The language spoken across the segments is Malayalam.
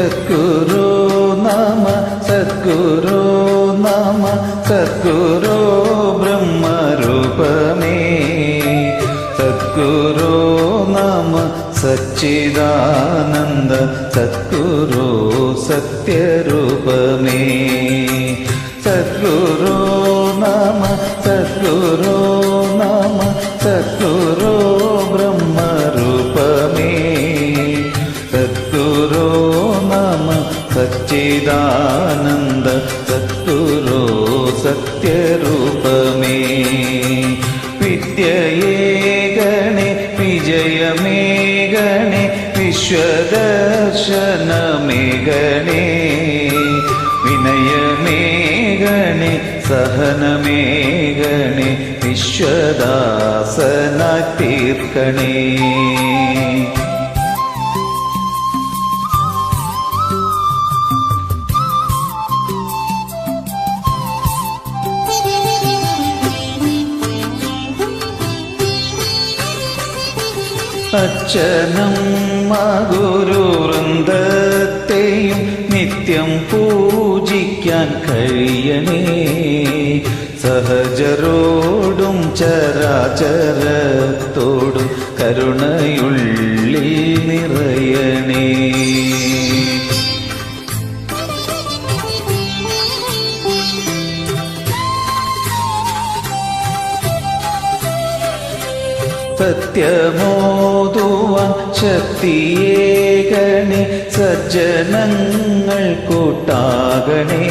सद्गुरु नम सद्गुरु नम सद्गुरु ब्रह्मरूपमे। सद्गुरु नम सच्चिदानन्द सद्गुरु सत्यरूपमे। सद्गुरु नम सद्गुरु नम सद्गुरु ब्रह्मरूपमे। സച്ചിദാനന്ദ സദ്ഗുരു സത്യരൂപമേ. വിദ്യയേ ഗണേ വിജയമേ ഗണേ വിശ്വദർശനമേ ഗണേ. വിനയമേ ഗണേ സഹനമേ ഗണേ വിശ്വദാസന തീർക്കണേ അച്ഛനം ഗുരു വൃന്ദത്തെയും നിത്യം പൂജിക്കാൻ കഴിയണേ. സഹജരോടും ചരാചരത്തോടും കരുണയുള്ളിൽ നിറയണേ. സത്യമോതുവാൻ ശക്തിയേകണേ സജ്ജനങ്ങൾ കൂട്ടാകണേ.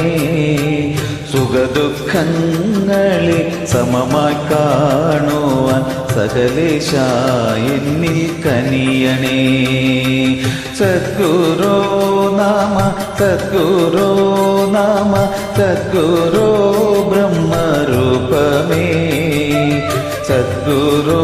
സുഖദുഃഖങ്ങളെ സമമായി കാണുവാൻ സകലേശായെന്നിൽ കനിയണേ. സദ്ഗുരോ നാമ സദ്ഗുരോ നാമ സദ്ഗുരോ ബ്രഹ്മരൂപമേ. സദ്ഗുരോ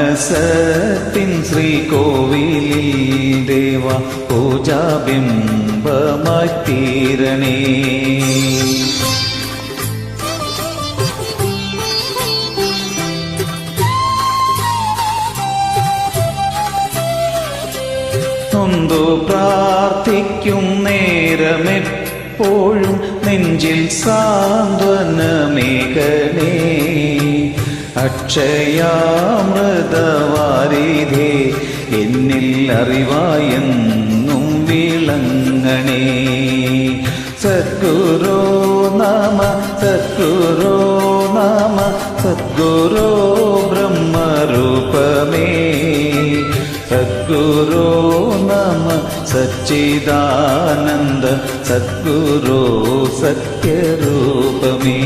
മാനസത്തിൻ ശ്രീകോവിലിൽ ദേവ പൂജാബിംബമായി തീരണേ നൊന്തു പ്രാർത്ഥിക്കും നേരമെപ്പോഴും നെഞ്ചിൽ സാന്ത്വനമേകനേ അക്ഷയാമൃതവാരിധേ എന്നിൽ അറിവായെന്നും വിളങ്ങണേ സദ്ഗുരോ നാമ സദ്ഗുരോ നാമ സദ്ഗുരോ ബ്രഹ്മരൂപമേ സദ്ഗുരോ നമ സച്ചിദാനന്ദ സദ്ഗുരോ സത്യരൂപമേ